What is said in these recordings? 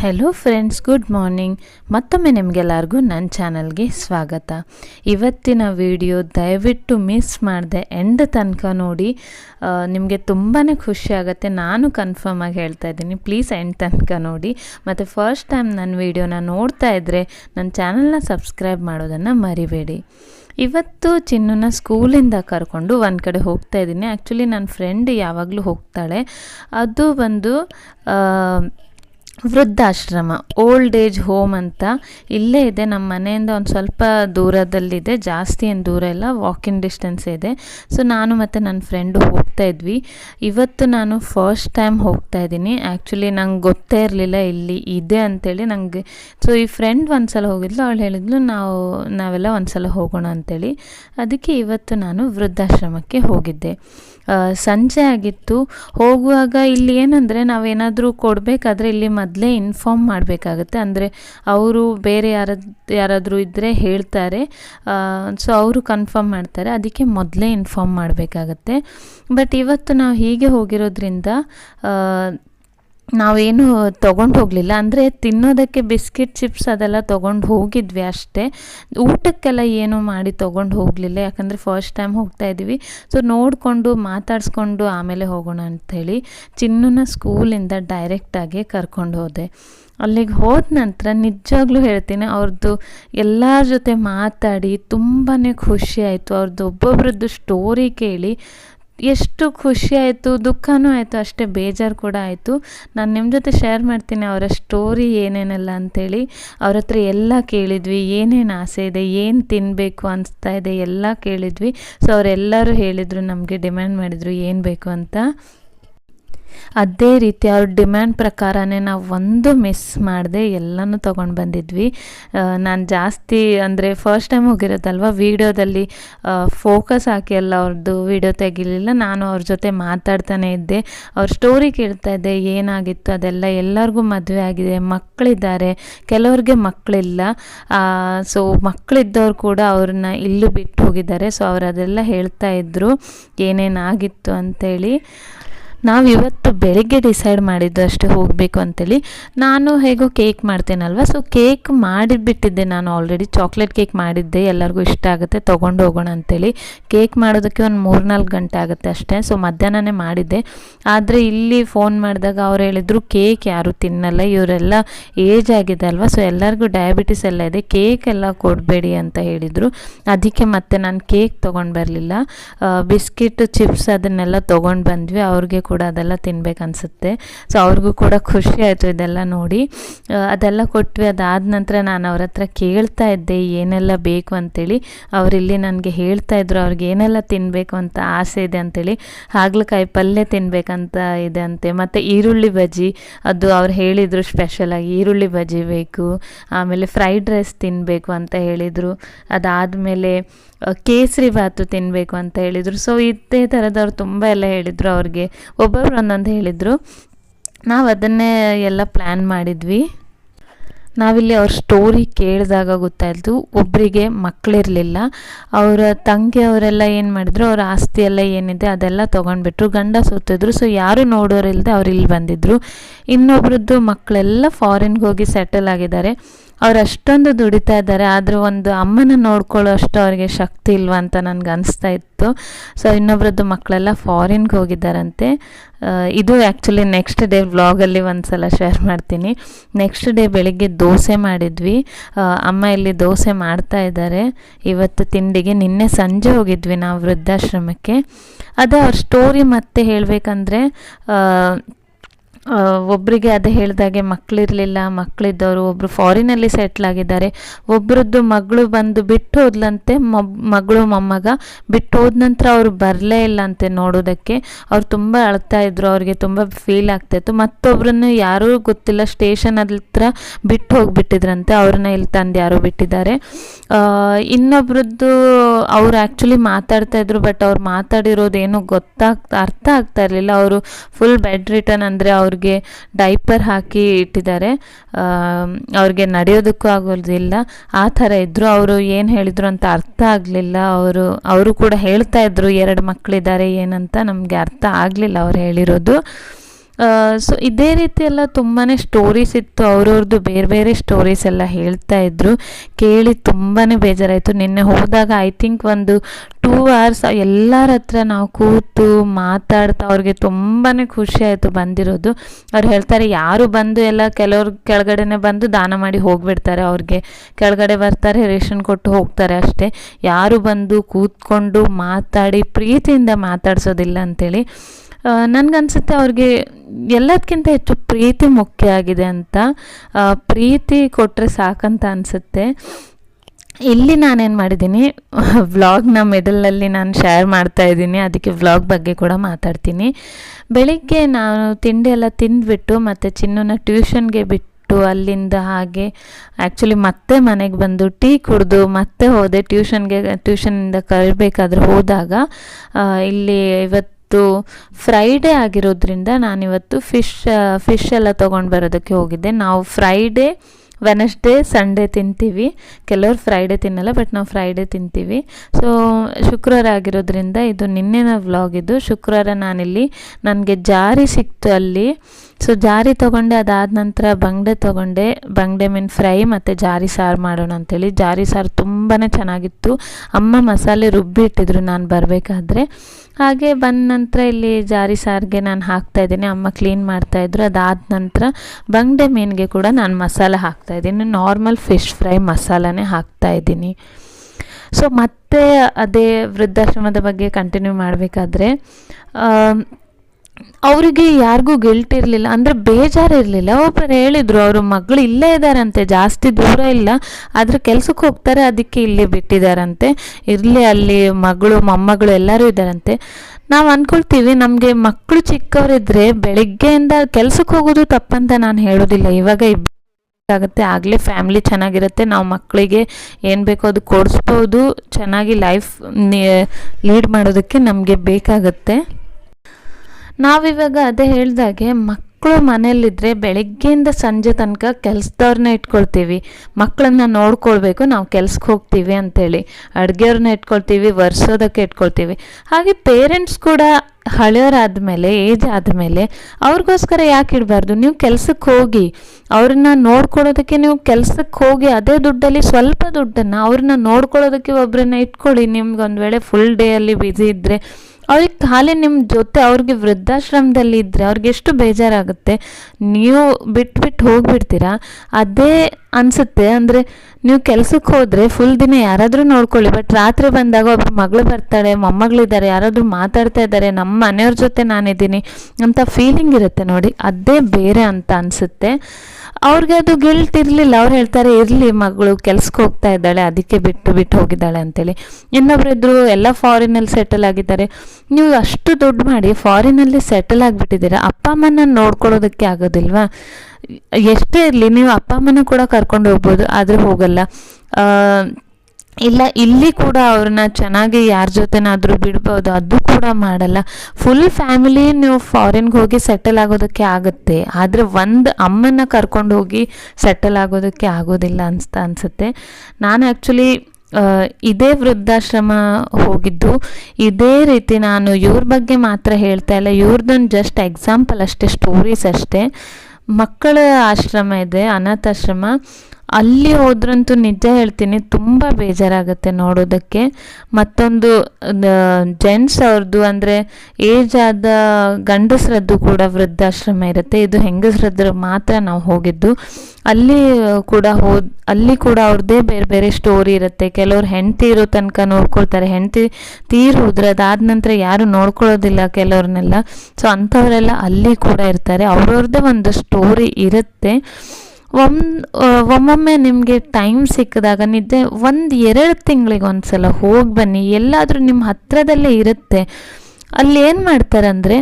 Hello friends good morning ಮತ್ತೊಮ್ಮೆ ನಿಮಗೆಲ್ಲರಿಗೂ ನನ್ನ ಚಾನಲ್ಗೆ ಸ್ವಾಗತ. ಇವತ್ತಿನ ವಿಡಿಯೋ ದಯವಿಟ್ಟು ಮಿಸ್ ಮಾಡಿದೆ ಎಂಡ್ ತನಕ ನೋಡಿ ನಿಮಗೆ ತುಂಬಾ ಖುಷಿ ಆಗುತ್ತೆ. ನಾನು ಕನ್ಫರ್ಮ್ ಆಗಿ ಹೇಳ್ತಾ ಇದ್ದೀನಿ ಪ್ಲೀಸ್ ಎಂಡ್ ತನಕ ನೋಡಿ. ಮತ್ತು ಫಸ್ಟ್ ಟೈಮ್ ನನ್ನ ವಿಡಿಯೋನ ನೋಡ್ತಾ ಇದ್ದರೆ ನನ್ನ ಚಾನಲ್ನ ಸಬ್ಸ್ಕ್ರೈಬ್ ಮಾಡೋದನ್ನು ಮರಿಬೇಡಿ. ಇವತ್ತು ಚಿನ್ನನ ಸ್ಕೂಲಿಂದ ಕರ್ಕೊಂಡು ಒಂದು ಕಡೆ ಹೋಗ್ತಾ ಇದ್ದೀನಿ. ಆ್ಯಕ್ಚುಲಿ ನನ್ನ ಫ್ರೆಂಡ್ ಯಾವಾಗಲೂ ಹೋಗ್ತಾಳೆ. ಅದು ಬಂದು ವೃದ್ಧಾಶ್ರಮ ಓಲ್ಡ್ ಏಜ್ ಹೋಮ್ ಅಂತ ಇಲ್ಲೇ ಇದೆ. ನಮ್ಮ ಮನೆಯಿಂದ ಒಂದು ಸ್ವಲ್ಪ ದೂರದಲ್ಲಿದೆ. ಜಾಸ್ತಿ ಏನು ದೂರ ಇಲ್ಲ. ವಾಕಿಂಗ್ ಡಿಸ್ಟೆನ್ಸ್ ಇದೆ. ಸೊ ನಾನು ಮತ್ತು ನನ್ನ ಫ್ರೆಂಡು ಹೋಗ್ತಾ ಇದ್ವಿ. ಇವತ್ತು ನಾನು ಫಸ್ಟ್ ಟೈಮ್ ಹೋಗ್ತಾ ಇದ್ದೀನಿ. ಆ್ಯಕ್ಚುಲಿ ನಂಗೆ ಗೊತ್ತೇ ಇರಲಿಲ್ಲ ಇಲ್ಲಿ ಇದೆ ಅಂತೇಳಿ ನನಗೆ ಸೊ ಈ ಫ್ರೆಂಡ್ ಒಂದು ಸಲ ಹೋಗಿದ್ಲು. ಅವಳು ಹೇಳಿದ್ಲು, ನಾವು, ನಾವೆಲ್ಲ ಒಂದು ಸಲ ಹೋಗೋಣ ಅಂತೇಳಿ. ಅದಕ್ಕೆ ಇವತ್ತು ನಾನು ವೃದ್ಧಾಶ್ರಮಕ್ಕೆ ಹೋಗಿದ್ದೆ. ಸಂಜೆ ಆಗಿತ್ತು. ಹೋಗುವಾಗ ಇಲ್ಲಿ ಏನಂದರೆ ನಾವೇನಾದರೂ ಕೊಡಬೇಕಾದ್ರೆ ಇಲ್ಲಿ ಮೊದಲೇ ಇನ್ಫಾರ್ಮ್ ಮಾಡಬೇಕಾಗತ್ತೆ. ಅಂದರೆ ಅವರು ಬೇರೆ ಯಾರ ಯಾರಾದರೂ ಇದ್ದರೆ ಹೇಳ್ತಾರೆ. ಸೊ ಅವರು ಕನ್ಫರ್ಮ್ ಮಾಡ್ತಾರೆ. ಅದಕ್ಕೆ ಮೊದಲೇ ಇನ್ಫಾರ್ಮ್ ಮಾಡಬೇಕಾಗತ್ತೆ. ಬಟ್ ಇವತ್ತು ನಾವು ಹೀಗೆ ಹೋಗಿರೋದ್ರಿಂದ ನಾವೇನು ತೊಗೊಂಡು ಹೋಗಲಿಲ್ಲ. ಅಂದರೆ ತಿನ್ನೋದಕ್ಕೆ ಬಿಸ್ಕಿಟ್, ಚಿಪ್ಸ್ ಅದೆಲ್ಲ ತೊಗೊಂಡು ಹೋಗಿದ್ವಿ ಅಷ್ಟೇ. ಊಟಕ್ಕೆಲ್ಲ ಏನು ಮಾಡಿ ತೊಗೊಂಡು ಹೋಗಲಿಲ್ಲ. ಯಾಕಂದರೆ ಫಸ್ಟ್ ಟೈಮ್ ಹೋಗ್ತಾ ಇದ್ದೀವಿ. ಸೊ ನೋಡಿಕೊಂಡು, ಮಾತಾಡಿಸ್ಕೊಂಡು ಆಮೇಲೆ ಹೋಗೋಣ ಅಂಥೇಳಿ ಚಿನ್ನನ ಸ್ಕೂಲಿಂದ ಡೈರೆಕ್ಟಾಗಿ ಕರ್ಕೊಂಡು ಹೋದೆ. ಅಲ್ಲಿಗೆ ಹೋದ ನಂತರ ನಿಜವಾಗ್ಲೂ ಹೇಳ್ತೀನಿ ಅವ್ರದ್ದು ಎಲ್ಲರ ಜೊತೆ ಮಾತಾಡಿ ತುಂಬಾ ಖುಷಿ ಆಯಿತು. ಅವ್ರದ್ದು ಒಬ್ಬೊಬ್ರದ್ದು ಸ್ಟೋರಿ ಕೇಳಿ ಎಷ್ಟು ಖುಷಿ ಆಯಿತು, ದುಃಖನೂ ಆಯಿತು, ಅಷ್ಟೇ ಬೇಜಾರು ಕೂಡ ಆಯಿತು. ನಾನು ನಿಮ್ಮ ಜೊತೆ ಶೇರ್ ಮಾಡ್ತೀನಿ ಅವರ ಸ್ಟೋರಿ ಏನೇನೆಲ್ಲ ಅಂಥೇಳಿ ಅವ್ರ ಹತ್ರ ಎಲ್ಲ ಕೇಳಿದ್ವಿ, ಏನೇನು ಆಸೆ ಇದೆ, ಏನು ತಿನ್ನಬೇಕು ಅನಿಸ್ತಾ ಇದೆ ಎಲ್ಲ ಕೇಳಿದ್ವಿ. ಸೊ ಅವರೆಲ್ಲರೂ ಹೇಳಿದರು, ನಮಗೆ ಡಿಮ್ಯಾಂಡ್ ಮಾಡಿದರು ಏನು ಬೇಕು ಅಂತ. ಅದೇ ರೀತಿ ಅವ್ರ ಡಿಮ್ಯಾಂಡ್ ಪ್ರಕಾರನೇ ನಾವು ಒಂದು ಮಿಸ್ ಮಾಡದೆ ಎಲ್ಲನೂ ತೊಗೊಂಡು ಬಂದಿದ್ವಿ. ನಾನು ಜಾಸ್ತಿ ಅಂದರೆ ಫಸ್ಟ್ ಟೈಮ್ ಹೋಗಿರೋದಲ್ವ, ವೀಡಿಯೋದಲ್ಲಿ ಫೋಕಸ್ ಹಾಕಿ ಎಲ್ಲ ಅವ್ರದ್ದು ವೀಡಿಯೋ ತೆಗಿಲಿಲ್ಲ. ನಾನು ಅವ್ರ ಜೊತೆ ಮಾತಾಡ್ತಾನೆ ಇದ್ದೆ. ಅವ್ರ ಸ್ಟೋರಿ ಕೇಳ್ತಾ ಇದ್ದೆ, ಏನಾಗಿತ್ತು ಅದೆಲ್ಲ ಎಲ್ಲರಿಗೂ ಮದುವೆ ಆಗಿದೆ ಮಕ್ಕಳಿದ್ದಾರೆ ಕೆಲವ್ರಿಗೆ ಮಕ್ಕಳಿಲ್ಲ ಸೊ ಮಕ್ಕಳಿದ್ದವ್ರು ಕೂಡ ಅವ್ರನ್ನ ಇಲ್ಲೂ ಬಿಟ್ಟು ಹೋಗಿದ್ದಾರೆ. ಸೊ ಅದೆಲ್ಲ ಹೇಳ್ತಾ ಇದ್ದರು ಏನೇನಾಗಿತ್ತು ಅಂತೇಳಿ. ನಾವು ಇವತ್ತು ಬೆಳಿಗ್ಗೆ ಡಿಸೈಡ್ ಮಾಡಿದ್ದು ಅಷ್ಟೇ ಹೋಗಬೇಕು ಅಂತೇಳಿ. ನಾನು ಹೇಗೋ ಕೇಕ್ ಮಾಡ್ತೇನಲ್ವ? ಸೊ ಕೇಕ್ ಮಾಡಿಬಿಟ್ಟಿದ್ದೆ. ನಾನು ಆಲ್ರೆಡಿ ಚಾಕ್ಲೇಟ್ ಕೇಕ್ ಮಾಡಿದ್ದೆ. ಎಲ್ಲರಿಗೂ ಇಷ್ಟ ಆಗುತ್ತೆ. ತೊಗೊಂಡು ಹೋಗೋಣ ಅಂತೇಳಿ. ಕೇಕ್ ಮಾಡೋದಕ್ಕೆ ಒಂದು ಮೂರ್ನಾಲ್ಕು ಗಂಟೆ ಆಗುತ್ತೆ ಅಷ್ಟೇ. ಸೊ ಮಧ್ಯಾಹ್ನನೇ ಮಾಡಿದ್ದೆ. ಆದರೆ ಇಲ್ಲಿ ಫೋನ್ ಮಾಡಿದಾಗ ಅವ್ರು ಹೇಳಿದರು ಕೇಕ್ ಯಾರು ತಿನ್ನಲ್ಲ. ಇವರೆಲ್ಲ ಏಜ್ ಆಗಿದೆ ಅಲ್ವಾ? ಸೊ ಎಲ್ಲರಿಗೂ ಡಯಾಬಿಟಿಸ್ ಎಲ್ಲ ಇದೆ. ಕೇಕ್ ಎಲ್ಲ ಕೊಡಬೇಡಿ ಅಂತ ಹೇಳಿದರು. ಅದಕ್ಕೆ ಮತ್ತೆ ನಾನು ಕೇಕ್ ತೊಗೊಂಡು ಬರಲಿಲ್ಲ. ಬಿಸ್ಕಿಟ್ ಚಿಪ್ಸ್ ಅದನ್ನೆಲ್ಲ ತೊಗೊಂಡು ಬಂದ್ವಿ. ಅವ್ರಿಗೆ ಕೂಡ ಅದೆಲ್ಲ ತಿನ್ಬೇಕು ಅನಿಸುತ್ತೆ. ಸೊ ಅವ್ರಿಗೂ ಕೂಡ ಖುಷಿ ಆಯಿತು ಇದೆಲ್ಲ ನೋಡಿ. ಅದೆಲ್ಲ ಕೊಟ್ವಿ. ಅದಾದ ನಂತರ ನಾನು ಅವ್ರ ಹತ್ರ ಕೇಳ್ತಾ ಇದ್ದೆ, ಏನೆಲ್ಲ ಬೇಕು ಅಂತೇಳಿ. ಅವರಿಲ್ಲಿ ನನಗೆ ಹೇಳ್ತಾ ಇದ್ರು, ಅವ್ರಿಗೆ ಏನೆಲ್ಲ ತಿನ್ನಬೇಕು ಅಂತ ಆಸೆ ಇದೆ ಅಂತೇಳಿ. ಹಾಗಲಕಾಯಿ ಪಲ್ಯ ತಿನ್ಬೇಕಂತ ಇದೆ ಅಂತೆ. ಮತ್ತು ಈರುಳ್ಳಿ ಬಜ್ಜಿ, ಅದು ಅವ್ರು ಹೇಳಿದರು ಸ್ಪೆಷಲಾಗಿ ಈರುಳ್ಳಿ ಬಜ್ಜಿ ಬೇಕು, ಆಮೇಲೆ ಫ್ರೈಡ್ ರೈಸ್ ತಿನ್ನಬೇಕು ಅಂತ ಹೇಳಿದರು. ಅದಾದಮೇಲೆ ಕೇಸರಿ ಭಾತು ತಿನ್ನಬೇಕು ಅಂತ ಹೇಳಿದರು. ಸೊ ಇದೇ ಥರದವ್ರು ತುಂಬ ಎಲ್ಲ ಹೇಳಿದರು ಅವ್ರಿಗೆ. ಒಬ್ಬೊಬ್ರು ಒಂದೊಂದು ಹೇಳಿದರು. ನಾವು ಅದನ್ನೇ ಎಲ್ಲ ಪ್ಲ್ಯಾನ್ ಮಾಡಿದ್ವಿ. ನಾವಿಲ್ಲಿ ಅವ್ರ ಸ್ಟೋರಿ ಕೇಳಿದಾಗ ಗೊತ್ತಾಯಿತು ಒಬ್ಬರಿಗೆ ಮಕ್ಕಳಿರಲಿಲ್ಲ ಅವರ ತಂಗಿ ಅವರೆಲ್ಲ ಏನು ಮಾಡಿದ್ರು, ಅವ್ರ ಆಸ್ತಿ ಎಲ್ಲ ಏನಿದೆ ಅದೆಲ್ಲ ತೊಗೊಂಡ್ಬಿಟ್ರು. ಗಂಡ ಸುತ್ತಿದ್ರು ಸೊ ಯಾರು ನೋಡೋರಿಲ್ಲದೆ ಅವ್ರು ಇಲ್ಲಿ ಬಂದಿದ್ದರು ಇನ್ನೊಬ್ರದ್ದು ಮಕ್ಕಳೆಲ್ಲ ಫಾರಿನ್ಗೆ ಹೋಗಿ ಸೆಟಲ್ ಆಗಿದ್ದಾರೆ. ಅವ್ರು ಅಷ್ಟೊಂದು ದುಡಿತಾ ಇದ್ದಾರೆ, ಆದರೂ ಒಂದು ಅಮ್ಮನ ನೋಡ್ಕೊಳ್ಳೋ ಅಷ್ಟು ಅವ್ರಿಗೆ ಶಕ್ತಿ ಇಲ್ವಾ ಅಂತ ನನಗೆ ಅನಿಸ್ತಾ ಇತ್ತು. ಸೊ ಇನ್ನೊಬ್ರದ್ದು ಮಕ್ಕಳೆಲ್ಲ ಫಾರಿನ್ಗೆ ಹೋಗಿದ್ದಾರಂತೆ. ಇದು ಆ್ಯಕ್ಚುಲಿ ನೆಕ್ಸ್ಟ್ ಡೇ ವ್ಲಾಗಲ್ಲಿ ಒಂದು ಸಲ ಶೇರ್ ಮಾಡ್ತೀನಿ. ನೆಕ್ಸ್ಟ್ ಡೇ ಬೆಳಿಗ್ಗೆ ದೋಸೆ ಮಾಡಿದ್ವಿ. ಅಮ್ಮ ಇಲ್ಲಿ ದೋಸೆ ಮಾಡ್ತಾ ಇದ್ದಾರೆ. ಇವತ್ತು ತಿಂಡಿಗೆ ನಿನ್ನೆ ಸಂಜೆ ಹೋಗಿದ್ವಿ ನಾವು ವೃದ್ಧಾಶ್ರಮಕ್ಕೆ. ಅದೇ ಅವ್ರ ಸ್ಟೋರಿ ಮತ್ತೆ ಹೇಳಬೇಕಂದ್ರೆ ಒಬ್ಬರಿಗೆ ಅದು ಹೇಳಿದಾಗೆ ಮಕ್ಕಳಿರಲಿಲ್ಲ ಮಕ್ಕಳಿದ್ದವರು ಒಬ್ಬರು ಫಾರಿನಲ್ಲಿ ಸೆಟ್ಲ್ ಆಗಿದ್ದಾರೆ. ಒಬ್ಬರದ್ದು ಮಗಳು ಬಂದು ಬಿಟ್ಟು ಹೋದ್ಲಂತೆ ಮಗಳು ಮೊಮ್ಮಗ ಬಿಟ್ಟು ಹೋದ ನಂತರ ಅವರು ಬರಲೇ ಇಲ್ಲ ಅಂತೆ ನೋಡೋದಕ್ಕೆ. ಅವ್ರು ತುಂಬ ಅಳ್ತಾ ಇದ್ರು, ಅವ್ರಿಗೆ ತುಂಬ ಫೀಲ್ ಆಗ್ತಾಯಿತ್ತು ಮತ್ತೊಬ್ಬರನ್ನು ಯಾರೂ ಗೊತ್ತಿಲ್ಲ, ಸ್ಟೇಷನ್ ಹತ್ರ ಬಿಟ್ಟು ಹೋಗಿಬಿಟ್ಟಿದ್ರಂತೆ ಅವ್ರನ್ನ ಇಲ್ಲಿ ತಂದು ಯಾರೋ ಬಿಟ್ಟಿದ್ದಾರೆ. ಇನ್ನೊಬ್ರದ್ದು ಅವ್ರು ಆ್ಯಕ್ಚುಲಿ ಮಾತಾಡ್ತಾ ಇದ್ರು ಬಟ್ ಅವ್ರು ಮಾತಾಡಿರೋದೇನು ಗೊತ್ತಾಗ್ತಾ ಅರ್ಥ ಆಗ್ತಾ ಇರಲಿಲ್ಲ. ಅವರು ಫುಲ್ ಬೆಡ್ ರಿಟರ್ನ್ ಅಂದರೆ ಅವ್ರಿಗೆ ಡೈಪರ್ ಹಾಕಿ ಇಟ್ಟಿದ್ದಾರೆ. ಅವ್ರಿಗೆ ನಡೆಯೋದಕ್ಕೂ ಆಗೋದಿಲ್ಲ. ಆ ಥರ ಇದ್ದರು ಅವರು ಏನು ಹೇಳಿದ್ರು ಅಂತ ಅರ್ಥ ಆಗಲಿಲ್ಲ. ಅವರು ಅವರು ಕೂಡ ಹೇಳ್ತಾ ಇದ್ದರು ಎರಡು ಮಕ್ಕಳಿದ್ದಾರೆ ಏನಂತ? ನಮಗೆ ಅರ್ಥ ಆಗಲಿಲ್ಲ ಅವ್ರು ಹೇಳಿರೋದು. ಸೊ ಇದೇ ರೀತಿ ಎಲ್ಲ ತುಂಬಾ ಸ್ಟೋರೀಸ್ ಇತ್ತು. ಅವ್ರವ್ರದ್ದು ಬೇರೆ ಬೇರೆ ಸ್ಟೋರೀಸ್ ಎಲ್ಲ ಹೇಳ್ತಾ ಇದ್ರು. ಕೇಳಿ ತುಂಬಾ ಬೇಜಾರಾಯಿತು. ನಿನ್ನೆ ಹೋದಾಗ ಐ ಥಿಂಕ್ ಒಂದು ಟೂ ಅವರ್ಸ್ ಎಲ್ಲರ ಹತ್ರ ನಾವು ಕೂತು ಮಾತಾಡ್ತಾ ಅವ್ರಿಗೆ ತುಂಬಾ ಖುಷಿ ಆಯಿತು ಬಂದಿರೋದು. ಅವ್ರು ಹೇಳ್ತಾರೆ, ಯಾರು ಬಂದು ಎಲ್ಲ ಕೆಲವ್ರು ಕೆಳಗಡೆನೆ ಬಂದು ದಾನ ಮಾಡಿ ಹೋಗಿಬಿಡ್ತಾರೆ ಅವ್ರಿಗೆ. ಕೆಳಗಡೆ ಬರ್ತಾರೆ, ರೇಷನ್ ಕೊಟ್ಟು ಹೋಗ್ತಾರೆ ಅಷ್ಟೇ. ಯಾರು ಬಂದು ಕೂತ್ಕೊಂಡು ಮಾತಾಡಿ, ಪ್ರೀತಿಯಿಂದ ಮಾತಾಡ್ಸೋದಿಲ್ಲ ಅಂತೇಳಿ. ನನಗನ್ಸುತ್ತೆ ಅವ್ರಿಗೆ ಎಲ್ಲದಕ್ಕಿಂತ ಹೆಚ್ಚು ಪ್ರೀತಿ ಮುಖ್ಯ ಆಗಿದೆ ಅಂತ. ಪ್ರೀತಿ ಕೊಟ್ಟರೆ ಸಾಕಂತ ಅನಿಸುತ್ತೆ. ಇಲ್ಲಿ ನಾನೇನು ಮಾಡಿದ್ದೀನಿ, ವ್ಲಾಗ್ನ ಮಿಡಲಲ್ಲಿ ನಾನು ಶೇರ್ ಮಾಡ್ತಾ ಇದ್ದೀನಿ, ಅದಕ್ಕೆ ವ್ಲಾಗ್ ಬಗ್ಗೆ ಕೂಡ ಮಾತಾಡ್ತೀನಿ. ಬೆಳಿಗ್ಗೆ ನಾನು ತಿಂಡಿ ಎಲ್ಲ ತಿಂದ್ಬಿಟ್ಟು ಮತ್ತು ಚಿನ್ನನ ಟ್ಯೂಷನ್ಗೆ ಬಿಟ್ಟು ಅಲ್ಲಿಂದ ಹಾಗೆ ಆ್ಯಕ್ಚುಲಿ ಮತ್ತೆ ಮನೆಗೆ ಬಂದು ಟೀ ಕುಡಿದು ಮತ್ತೆ ಹೋದೆ. ಟ್ಯೂಷನ್ಗೆ ಟ್ಯೂಷನಿಂದ ಕರಿಬೇಕಾದ್ರೆ ಹೋದಾಗ ಇಲ್ಲಿ ಇವತ್ತು ಫ್ರೈಡೇ ಆಗಿರೋದ್ರಿಂದ ನಾನಿವತ್ತು ಫಿಶ್ ಫಿಶ್ ಎಲ್ಲ ತೊಗೊಂಡು ಬರೋದಕ್ಕೆ ಹೋಗಿದ್ದೆ. ನಾವು ಫ್ರೈಡೇ ವೆನಸ್ಡೇ ಸಂಡೇ ತಿಂತೀವಿ. ಕೆಲವರು ಫ್ರೈಡೇ ತಿನ್ನಲ್ಲ ಬಟ್ ನಾವು ಫ್ರೈಡೇ ತಿಂತೀವಿ. ಸೊ ಶುಕ್ರವಾರ ಆಗಿರೋದ್ರಿಂದ ಇದು ನಿನ್ನೆನ ವ್ಲಾಗ್ ಇದು. ಶುಕ್ರವಾರ ನಾನಿಲ್ಲಿ, ನನಗೆ ಜಾರಿ ಸಿಕ್ತು ಅಲ್ಲಿ. ಸೊ ಜಾರಿ ತೊಗೊಂಡೆ, ಅದಾದ ನಂತರ ಬಂಗಡೆ ತೊಗೊಂಡೆ. ಬಂಗಡೆ ಮೀನು ಫ್ರೈ ಮತ್ತು ಜಾರಿ ಸಾರು ಮಾಡೋಣ ಅಂತೇಳಿ. ಜಾರಿ ಸಾರು ತುಂಬಾ ಚೆನ್ನಾಗಿತ್ತು. ಅಮ್ಮ ಮಸಾಲೆ ರುಬ್ಬಿ ಇಟ್ಟಿದ್ರು ನಾನು ಬರಬೇಕಾದ್ರೆ. ಹಾಗೆ ಬಂದ ನಂತರ ಇಲ್ಲಿ ಜಾರಿ ಸಾರಿಗೆ ನಾನು ಹಾಕ್ತಾ ಇದ್ದೀನಿ. ಅಮ್ಮ ಕ್ಲೀನ್ ಮಾಡ್ತಾ ಮಾಡ್ತಾಯಿದ್ರು ಅದಾದ ನಂತರ ಬಂಗಡೆ ಮೀನಿಗೆ ಕೂಡ ನಾನು ಮಸಾಲೆ ಹಾಕ್ತಾ ಇದ್ದೀನಿ. ನಾರ್ಮಲ್ ಫಿಶ್ ಫ್ರೈ ಮಸಾಲನೇ ಹಾಕ್ತಾ ಇದ್ದೀನಿ. ಸೊ ಮತ್ತೆ ಅದೇ ವೃದ್ಧಾಶ್ರಮದ ಬಗ್ಗೆ ಕಂಟಿನ್ಯೂ ಮಾಡಬೇಕಾದ್ರೆ ಅವರಿಗೆ ಯಾರಿಗೂ ಗಿಲ್ಟ್ ಇರಲಿಲ್ಲ, ಅಂದರೆ ಬೇಜಾರು ಇರಲಿಲ್ಲ. ಒಬ್ಬರು ಹೇಳಿದರು, ಅವರು ಮಗಳು ಇಲ್ಲೇ ಇದ್ದಾರಂತೆ ಜಾಸ್ತಿ ದೂರ ಇಲ್ಲ. ಆದರೆ ಕೆಲ್ಸಕ್ಕೆ ಹೋಗ್ತಾರೆ, ಅದಕ್ಕೆ ಇಲ್ಲಿ ಬಿಟ್ಟಿದ್ದಾರಂತೆ ಇರಲಿ ಅಲ್ಲಿ ಮಗಳು, ಮೊಮ್ಮಗಳು ಎಲ್ಲರೂ ಇದ್ದಾರಂತೆ ನಾವು ಅಂದ್ಕೊಳ್ತೀವಿ ನಮಗೆ ಮಕ್ಕಳು ಚಿಕ್ಕವರಿದ್ದರೆ ಬೆಳಿಗ್ಗೆಯಿಂದ ಕೆಲ್ಸಕ್ಕೆ ಹೋಗೋದು ತಪ್ಪಂತ ನಾನು ಹೇಳೋದಿಲ್ಲ. ಇವಾಗ ಆಗುತ್ತೆ ಆಗಲೇ ಫ್ಯಾಮ್ಲಿ ಚೆನ್ನಾಗಿರುತ್ತೆ. ನಾವು ಮಕ್ಕಳಿಗೆ ಏನು ಬೇಕೋ ಅದು ಕೊಡಿಸ್ಬೋದು. ಚೆನ್ನಾಗಿ ಲೈಫ್ ಲೀಡ್ ಮಾಡೋದಕ್ಕೆ ನಮಗೆ ಬೇಕಾಗುತ್ತೆ. ನಾವಿವಾಗ ಅದೇ ಹೇಳಿದಾಗೆ ಮಕ್ಕಳು ಮನೇಲಿದ್ದರೆ ಬೆಳಗ್ಗೆಯಿಂದ ಸಂಜೆ ತನಕ ಕೆಲಸದವ್ರನ್ನ ಇಟ್ಕೊಳ್ತೀವಿ. ಮಕ್ಕಳನ್ನ ನೋಡ್ಕೊಳ್ಬೇಕು, ನಾವು ಕೆಲ್ಸಕ್ಕೆ ಹೋಗ್ತೀವಿ ಅಂತೇಳಿ. ಅಡುಗೆಯವ್ರನ್ನ ಇಟ್ಕೊಳ್ತೀವಿ, ವರ್ಸೋದಕ್ಕೆ ಇಟ್ಕೊಳ್ತೀವಿ. ಹಾಗೆ ಪೇರೆಂಟ್ಸ್ ಕೂಡ ಹಳೆಯವ್ರಾದ್ಮೇಲೆ ಏಜ್ ಆದಮೇಲೆ ಅವ್ರಿಗೋಸ್ಕರ ಯಾಕೆ ಇಡಬಾರ್ದು? ನೀವು ಕೆಲಸಕ್ಕೆ ಹೋಗಿ, ಅವ್ರನ್ನ ನೋಡ್ಕೊಳ್ಳೋದಕ್ಕೆ ನೀವು ಕೆಲಸಕ್ಕೆ ಹೋಗಿ ಅದೇ ದುಡ್ಡಲ್ಲಿ ಸ್ವಲ್ಪ ದುಡ್ಡನ್ನು ಅವ್ರನ್ನ ನೋಡ್ಕೊಳ್ಳೋದಕ್ಕೆ ಒಬ್ಬರನ್ನ ಇಟ್ಕೊಳ್ಳಿ. ನಿಮ್ಗೆ ಒಂದು ವೇಳೆ ಫುಲ್ ಡೇ ಅಲ್ಲಿ ಬ್ಯುಸಿ ಇದ್ದರೆ ಅವ್ರಿಗೆ ಖಾಲಿ ನಿಮ್ಮ ಜೊತೆ ಅವ್ರಿಗೆ ವೃದ್ಧಾಶ್ರಮದಲ್ಲಿ ಇದ್ದರೆ ಅವ್ರಿಗೆ ಎಷ್ಟು ಬೇಜಾರಾಗುತ್ತೆ? ನೀವು ಬಿಟ್ಟು ಬಿಟ್ಟು ಹೋಗ್ಬಿಡ್ತೀರಾ? ಅದೇ ಅನಿಸುತ್ತೆ. ಅಂದರೆ ನೀವು ಕೆಲ್ಸಕ್ಕೆ ಹೋದರೆ ಫುಲ್ ದಿನ ಯಾರಾದರೂ ನೋಡ್ಕೊಳ್ಳಿ. ಬಟ್ ರಾತ್ರಿ ಬಂದಾಗ ಒಬ್ಬ ಮಗಳು ಬರ್ತಾಳೆ, ಮೊಮ್ಮಗಳಿದ್ದಾರೆ, ಯಾರಾದರೂ ಮಾತಾಡ್ತಾ ಇದ್ದಾರೆ, ನಮ್ಮ ಮನೆಯವ್ರ ಜೊತೆ ನಾನಿದ್ದೀನಿ ಅಂತ ಫೀಲಿಂಗ್ ಇರುತ್ತೆ ನೋಡಿ. ಅದೇ ಬೇರೆ ಅಂತ ಅನಿಸುತ್ತೆ. ಅವ್ರಿಗೆ ಅದು ಗಿಲ್ಟ್ ಇರಲಿಲ್ಲ. ಅವ್ರು ಹೇಳ್ತಾರೆ, ಇರಲಿ ಮಗಳು, ಕೆಲ್ಸಕ್ಕೆ ಹೋಗ್ತಾ ಇದ್ದಾಳೆ, ಅದಕ್ಕೆ ಬಿಟ್ಟು ಬಿಟ್ಟು ಹೋಗಿದ್ದಾಳೆ ಅಂತೇಳಿ. ಇನ್ನೊಬ್ರು ಇದ್ರು ಎಲ್ಲ ಫಾರಿನಲ್ಲಿ ಸೆಟಲ್ ಆಗಿದ್ದಾರೆ. ನೀವು ಅಷ್ಟು ದುಡ್ಡು ಮಾಡಿ ಫಾರಿನಲ್ಲಿ ಸೆಟಲ್ ಆಗಿಬಿಟ್ಟಿದ್ದೀರಾ, ಅಪ್ಪ ಅಮ್ಮನ ನೋಡ್ಕೊಳ್ಳೋದಕ್ಕೆ ಆಗೋದಿಲ್ವಾ? ಎಷ್ಟೇ ಇರಲಿ, ನೀವು ಅಪ್ಪ ಅಮ್ಮನ ಕೂಡ ಕರ್ಕೊಂಡು ಹೋಗ್ಬೋದು, ಆದರೆ ಹೋಗಲ್ಲ. ಇಲ್ಲ, ಇಲ್ಲಿ ಕೂಡ ಅವ್ರನ್ನ ಚೆನ್ನಾಗಿ ಯಾರ ಜೊತೆನಾದರೂ ಬಿಡ್ಬೋದು, ಅದು ಕೂಡ ಮಾಡಲ್ಲ. ಫುಲ್ ಫ್ಯಾಮಿಲಿ ನೀವು ಫಾರಿನ್ಗೆ ಹೋಗಿ ಸೆಟಲ್ ಆಗೋದಕ್ಕೆ ಆಗುತ್ತೆ. ಆದರೆ ಒಂದು ಅಮ್ಮನ ಕರ್ಕೊಂಡು ಹೋಗಿ ಸೆಟಲ್ ಆಗೋದಕ್ಕೆ ಆಗೋದಿಲ್ಲ ಅನ್ಸ್ತಾ ಅನಿಸುತ್ತೆ. ನಾನು ಆ್ಯಕ್ಚುಲಿ ಇದೇ ವೃದ್ಧಾಶ್ರಮ ಹೋಗಿದ್ದು, ಇದೇ ರೀತಿ ನಾನು ಇವ್ರ ಬಗ್ಗೆ ಮಾತ್ರ ಹೇಳ್ತಾ ಇಲ್ಲ. ಇವ್ರದ್ದೊಂದು ಜಸ್ಟ್ ಎಕ್ಸಾಂಪಲ್ ಅಷ್ಟೇ ಸ್ಟೋರೀಸ್ ಅಷ್ಟೇ. ಮಕ್ಕಳ ಆಶ್ರಮ ಇದೆ, ಅನಾಥಾಶ್ರಮ. ಅಲ್ಲಿ ಹೋದ್ರಂತೂ ನಿಜ ಹೇಳ್ತೀನಿ, ತುಂಬ ಬೇಜಾರಾಗುತ್ತೆ ನೋಡೋದಕ್ಕೆ. ಮತ್ತೊಂದು ಜೆಂಟ್ಸ್ ಅವ್ರದ್ದು ಅಂದರೆ ಏಜ್ ಆದ ಗಂಡಸರದ್ದು ಕೂಡ ವೃದ್ಧಾಶ್ರಮ ಇರುತ್ತೆ. ಇದು ಹೆಂಗಸರದ್ದು ಮಾತ್ರ ನಾವು ಹೋಗಿದ್ದು. ಅಲ್ಲಿ ಕೂಡ ಹೋದ್, ಅಲ್ಲಿ ಕೂಡ ಅವ್ರದ್ದೇ ಬೇರೆ ಬೇರೆ ಸ್ಟೋರಿ ಇರುತ್ತೆ. ಕೆಲವ್ರು ಹೆಂಡತಿ ಇರೋ ತನಕ ನೋಡ್ಕೊಳ್ತಾರೆ. ಹೆಂಡತಿ ತೀರು ಹೋದ್ರೆ ಅದಾದ ನಂತರ ಯಾರು ನೋಡ್ಕೊಳ್ಳೋದಿಲ್ಲ ಕೆಲವ್ರನ್ನೆಲ್ಲ ಸೊ ಅಂಥವರೆಲ್ಲ ಅಲ್ಲಿ ಕೂಡ ಇರ್ತಾರೆ. ಅವ್ರವ್ರದ್ದೇ ಒಂದು ಸ್ಟೋರಿ ಇರುತ್ತೆ. ಒಮ್ ಒಮ್ಮೊಮ್ಮೆ ನಿಮಗೆ ಟೈಮ್ ಸಿಕ್ಕಿದಾಗ ನಿದ್ದೆ ಒಂದು ಎರಡು ತಿಂಗಳಿಗೆ ಒಂದು ಸಲ ಹೋಗಿ ಬನ್ನಿ. ಎಲ್ಲಾದರೂ ನಿಮ್ಮ ಹತ್ತಿರದಲ್ಲೇ ಇರುತ್ತೆ. ಅಲ್ಲಿ ಏನು ಮಾಡ್ತಾರೆ ಅಂದರೆ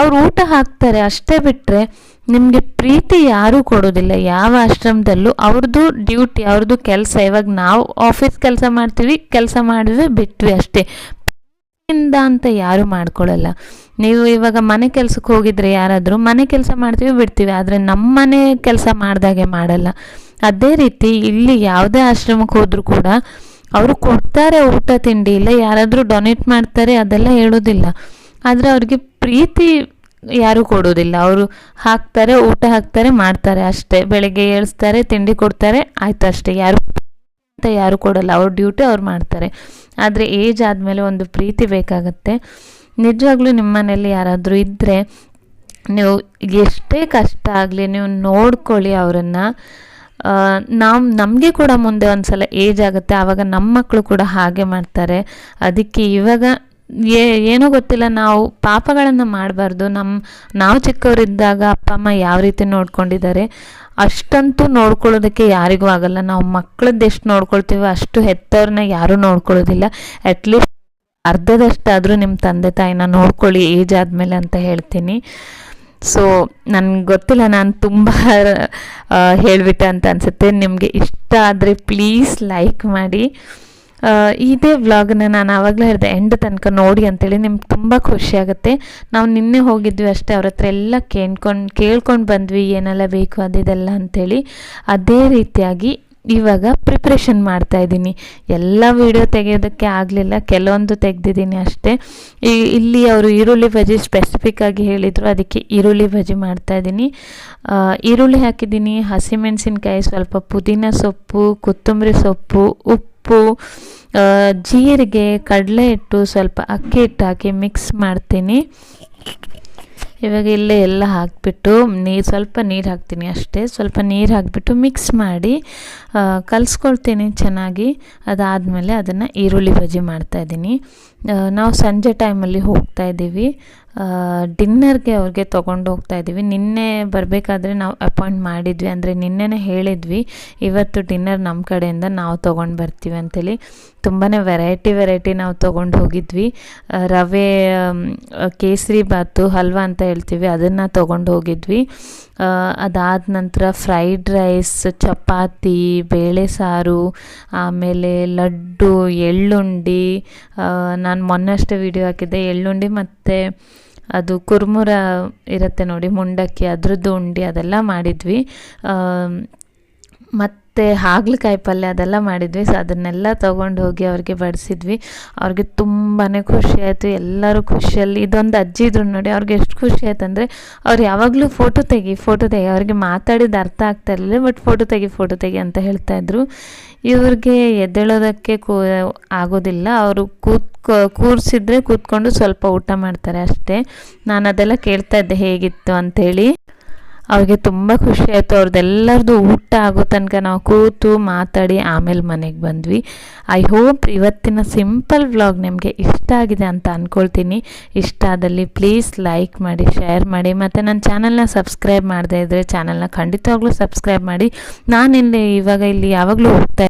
ಅವ್ರು ಊಟ ಹಾಕ್ತಾರೆ ಅಷ್ಟೇ ಬಿಟ್ಟರೆ ನಿಮಗೆ ಪ್ರೀತಿ ಯಾರೂ ಕೊಡೋದಿಲ್ಲ. ಯಾವ ಆಶ್ರಮದಲ್ಲೂ ಅವ್ರದ್ದು ಡ್ಯೂಟಿ ಅವ್ರದ್ದು ಕೆಲಸ. ಇವಾಗ ನಾವು ಆಫೀಸ್ ಕೆಲಸ ಮಾಡ್ತೀವಿ, ಕೆಲಸ ಮಾಡಿದ್ವಿ ಬಿಟ್ವಿ ಅಷ್ಟೇ. ಇಂದ ಅಂತ ಯಾರು ಮಾಡ್ಕೊಳ್ಳಲ್ಲ. ನೀವು ಇವಾಗ ಮನೆ ಕೆಲ್ಸಕ್ಕೆ ಹೋಗಿದ್ರೆ ಯಾರಾದರೂ ಮನೆ ಕೆಲಸ ಮಾಡ್ತೀವಿ, ಬಿಡ್ತೀವಿ. ಆದರೆ ನಮ್ಮ ಮನೆ ಕೆಲಸ ಮಾಡ್ದಾಗೆ ಮಾಡಲ್ಲ. ಅದೇ ರೀತಿ ಇಲ್ಲಿ ಯಾವುದೇ ಆಶ್ರಮಕ್ಕೆ ಹೋದರೂ ಕೂಡ ಅವರು ಕೊಡ್ತಾರೆ ಊಟ, ತಿಂಡಿ, ಇಲ್ಲ ಯಾರಾದರೂ ಡೊನೇಟ್ ಮಾಡ್ತಾರೆ, ಅದೆಲ್ಲ ಹೇಳೋದಿಲ್ಲ. ಆದರೆ ಅವ್ರಿಗೆ ಪ್ರೀತಿ ಯಾರೂ ಕೊಡೋದಿಲ್ಲ. ಅವರು ಹಾಕ್ತಾರೆ, ಊಟ ಹಾಕ್ತಾರೆ, ಮಾಡ್ತಾರೆ ಅಷ್ಟೇ. ಬೆಳಗ್ಗೆ ಏಳಿಸ್ತಾರೆ, ತಿಂಡಿ ಕೊಡ್ತಾರೆ, ಆಯ್ತು ಅಷ್ಟೇ. ಯಾರು ಅಂತ ಯಾರು ಕೊಡಲ್ಲ, ಅವ್ರ ಡ್ಯೂಟಿ ಅವ್ರು ಮಾಡ್ತಾರೆ. ಆದರೆ ಏಜ್ ಆದಮೇಲೆ ಒಂದು ಪ್ರೀತಿ ಬೇಕಾಗತ್ತೆ. ನಿಜವಾಗ್ಲೂ ನಿಮ್ಮ ಮನೇಲಿ ಯಾರಾದರೂ ಇದ್ದರೆ ನೀವು ಎಷ್ಟೇ ಕಷ್ಟ ಆಗಲಿ ನೀವು ನೋಡ್ಕೊಳ್ಳಿ ಅವರನ್ನು. ನಾವು ನಮಗೆ ಕೂಡ ಮುಂದೆ ಒಂದು ಸಲ ಏಜ್ ಆಗುತ್ತೆ, ಆವಾಗ ನಮ್ಮ ಮಕ್ಕಳು ಕೂಡ ಹಾಗೆ ಮಾಡ್ತಾರೆ. ಅದಕ್ಕೆ ಇವಾಗ ಏ, ಏನೋ ಗೊತ್ತಿಲ್ಲ, ನಾವು ಪಾಪಗಳನ್ನು ಮಾಡಬಾರ್ದು. ನಮ್ಮ ನಾವು ಚಿಕ್ಕವರಿದ್ದಾಗ ಅಪ್ಪ, ಅಮ್ಮ ಯಾವ ರೀತಿ ನೋಡ್ಕೊಂಡಿದ್ದಾರೆ. ಅಷ್ಟಂತೂ ನೋಡ್ಕೊಳ್ಳೋದಕ್ಕೆ ಯಾರಿಗೂ ಆಗಲ್ಲ. ನಾವು ಮಕ್ಕಳದ್ದು ಎಷ್ಟು ನೋಡ್ಕೊಳ್ತೀವೋ ಅಷ್ಟು ಹೆತ್ತವ್ರನ್ನ ಯಾರೂ ನೋಡ್ಕೊಳ್ಳೋದಿಲ್ಲ. ಅಟ್ಲೀಸ್ಟ್ ಅರ್ಧದಷ್ಟಾದರೂ ನಿಮ್ಮ ತಂದೆ ತಾಯಿನ ನೋಡ್ಕೊಳ್ಳಿ, ಏಜ್ ಆದಮೇಲೆ ಅಂತ ಹೇಳ್ತೀನಿ. ಸೊ ನನಗೆ ಗೊತ್ತಿಲ್ಲ, ನಾನು ತುಂಬ ಹೇಳಿಬಿಟ್ಟೆ ಅಂತ ಅನಿಸುತ್ತೆ. ನಿಮಗೆ ಇಷ್ಟ ಆದರೆ ಪ್ಲೀಸ್ ಲೈಕ್ ಮಾಡಿ. ಇದೇ ವ್ಲಾಗ್ನ ನಾನು ಆವಾಗಲೇ ಹೇಳಿದೆ ಎಂಡ್ ತನಕ ನೋಡಿ ಅಂತೇಳಿ ನಿಮ್ಗೆ ತುಂಬ ಖುಷಿ ಆಗುತ್ತೆ. ನಾವು ನಿನ್ನೆ ಹೋಗಿದ್ವಿ ಅಷ್ಟೇ ಅವ್ರ ಹತ್ರ ಎಲ್ಲ ಕೇಳ್ಕೊಂಡು ಕೇಳ್ಕೊಂಡು ಬಂದ್ವಿ ಏನೆಲ್ಲ ಬೇಕು ಅದಿದೆಲ್ಲ ಅಂಥೇಳಿ ಅದೇ ರೀತಿಯಾಗಿ ಇವಾಗ ಪ್ರಿಪ್ರೇಷನ್ ಮಾಡ್ತಾ ಇದ್ದೀನಿ. ಎಲ್ಲ ವಿಡಿಯೋ ತೆಗೆಯೋದಕ್ಕೆ ಆಗಲಿಲ್ಲ ಕೆಲವೊಂದು ತೆಗೆದಿದ್ದೀನಿ ಅಷ್ಟೇ. ಈ ಇಲ್ಲಿ ಅವರು ಈರುಳ್ಳಿ ಬಜ್ಜಿ ಸ್ಪೆಸಿಫಿಕ್ ಆಗಿ ಹೇಳಿದರು ಅದಕ್ಕೆ ಈರುಳ್ಳಿ ಬಜ್ಜಿ ಮಾಡ್ತಾ ಇದ್ದೀನಿ. ಆ, ಈರುಳ್ಳಿ ಹಾಕಿದ್ದೀನಿ ಹಸಿಮೆಣಸಿನ್ಕಾಯಿ ಸ್ವಲ್ಪ ಪುದೀನ ಸೊಪ್ಪು ಕೊತ್ತಂಬರಿ ಸೊಪ್ಪು ಉಪ್ಪು ಆ, ಜೀರಿಗೆ ಕಡಲೆ ಹಿಟ್ಟು ಸ್ವಲ್ಪ ಅಕ್ಕಿ ಹಿಟ್ಟು ಹಾಕಿ ಮಿಕ್ಸ್ ಮಾಡ್ತೀನಿ. ಇವಾಗ ಇಲ್ಲೇ ಎಲ್ಲ ಹಾಕಿಬಿಟ್ಟು ನೀರು ಸ್ವಲ್ಪ ನೀರು ಹಾಕ್ತೀನಿ ಅಷ್ಟೇ. ಸ್ವಲ್ಪ ನೀರು ಹಾಕಿಬಿಟ್ಟು ಮಿಕ್ಸ್ ಮಾಡಿ ಕಲಿಸ್ಕೊಳ್ತೀನಿ ಚೆನ್ನಾಗಿ. ಅದಾದಮೇಲೆ ಅದನ್ನು ಈರುಳ್ಳಿ ಬಜ್ಜಿ ಮಾಡ್ತಾಯಿದ್ದೀನಿ ನಾವು ಸಂಜೆ ಟೈಮಲ್ಲಿ ಹೋಗ್ತಾ ಇದ್ದೀವಿ. ಡಿನ್ನರ್ಗೆ ಅವ್ರಿಗೆ ತೊಗೊಂಡು ಹೋಗ್ತಾ ಇದ್ದೀವಿ. ನಿನ್ನೆ ಬರಬೇಕಾದ್ರೆ ನಾವು ಅಪಾಯಿಂಟ್ ಮಾಡಿದ್ವಿ. ಅಂದರೆ ನಿನ್ನೆನೇ ಹೇಳಿದ್ವಿ, ಇವತ್ತು ಡಿನ್ನರ್ ನಮ್ಮ ಕಡೆಯಿಂದ ನಾವು ತೊಗೊಂಡು ಬರ್ತೀವಿ ಅಂತೇಳಿ. ತುಂಬಾ ವೆರೈಟಿ ವೆರೈಟಿ ನಾವು ತೊಗೊಂಡು ಹೋಗಿದ್ವಿ. ರವೆ ಕೇಸರಿ ಬಾತು, ಹಲ್ವಾ ಅಂತ ಹೇಳ್ತೀವಿ. ಅದನ್ನು ತೊಗೊಂಡು ಹೋಗಿದ್ವಿ. ಅದಾದ ನಂತರ ಫ್ರೈಡ್ ರೈಸ್ ಚಪಾತಿ, ಬೇಳೆ ಸಾರು, ಆಮೇಲೆ ಲಡ್ಡು, ಎಳ್ಳುಂಡಿ ನಾನು ಮೊನ್ನಷ್ಟೇ ವಿಡಿಯೋ ಹಾಕಿದ್ದೆ. ಎಳ್ಳುಂಡಿ ಮತ್ತು ಅದು ಕುರ್ಮುರ ಇರುತ್ತೆ ನೋಡಿ, ಮುಂಡಕ್ಕಿ, ಅದರದ್ದು ಉಂಡಿ ಅದೆಲ್ಲ ಮಾಡಿದ್ವಿ. ಮತ್ತು ಹಾಗಲಕಾಯಿ ಪಲ್ಯ ಅದೆಲ್ಲ ಮಾಡಿದ್ವಿ. ಸೊ ಅದನ್ನೆಲ್ಲ ತೊಗೊಂಡು ಹೋಗಿ ಅವ್ರಿಗೆ ಬಡಿಸಿದ್ವಿ. ಅವ್ರಿಗೆ ತುಂಬಾ ಖುಷಿ ಆಯಿತು. ಎಲ್ಲರೂ ಖುಷಿಯಲ್ಲಿ, ಇದೊಂದು ಅಜ್ಜಿ ಇದ್ರು ನೋಡಿ, ಅವ್ರಿಗೆ ಎಷ್ಟು ಖುಷಿ ಆಯ್ತು ಅಂದರೆ, ಅವ್ರು ಯಾವಾಗಲೂ ಫೋಟೋ ತೆಗಿ ಫೋಟೋ ತೆಗಿ. ಅವ್ರಿಗೆ ಮಾತಾಡಿದ್ದು ಅರ್ಥ ಆಗ್ತಾ ಇರಲಿಲ್ಲ ಬಟ್ ಫೋಟೋ ತೆಗಿ ಫೋಟೋ ತೆಗಿ ಅಂತ ಹೇಳ್ತಾ ಇದ್ರು. ಇವ್ರಿಗೆ ಎದ್ದೇಳೋದಕ್ಕೆ ಕೂ, ಆಗೋದಿಲ್ಲ. ಅವರು ಕೂತ್, ಕೂರಿಸಿದ್ರೆ ಕೂತ್ಕೊಂಡು ಸ್ವಲ್ಪ ಊಟ ಮಾಡ್ತಾರೆ ಅಷ್ಟೇ. ನಾನು ಅದೆಲ್ಲ ಕೇಳ್ತಾ ಇದ್ದೆ, ಹೇಗಿತ್ತು ಅಂಥೇಳಿ ಅವ್ರಿಗೆ ತುಂಬ ಖುಷಿ ಆಯಿತು. ಅವ್ರದ್ದೆಲ್ಲರದು ಊಟ ಆಗೋ ತನಕ ನಾವು ಕೂತು ಮಾತಾಡಿ ಆಮೇಲೆ ಮನೆಗೆ ಬಂದ್ವಿ. ಐ ಹೋಪ್ ಇವತ್ತಿನ ಸಿಂಪಲ್ ವ್ಲಾಗ್ ನಿಮಗೆ ಇಷ್ಟ ಆಗಿದೆ ಅಂತ ಅಂದ್ಕೊಳ್ತೀನಿ ಇಷ್ಟ ಆದಲ್ಲಿ ಪ್ಲೀಸ್ ಲೈಕ್ ಮಾಡಿ, ಶೇರ್ ಮಾಡಿ, ಮತ್ತು ನನ್ನ ಚಾನಲ್ನ ಸಬ್ಸ್ಕ್ರೈಬ್ ಮಾಡದೇ ಇದ್ದರೆ ಚಾನಲ್ನ ಖಂಡಿತವಾಗ್ಲೂ ಸಬ್ಸ್ಕ್ರೈಬ್ ಮಾಡಿ. ನಾನಿಲ್ಲಿ ಇವಾಗ ಇಲ್ಲಿ ಯಾವಾಗಲೂ ಹೋಗ್ತಾ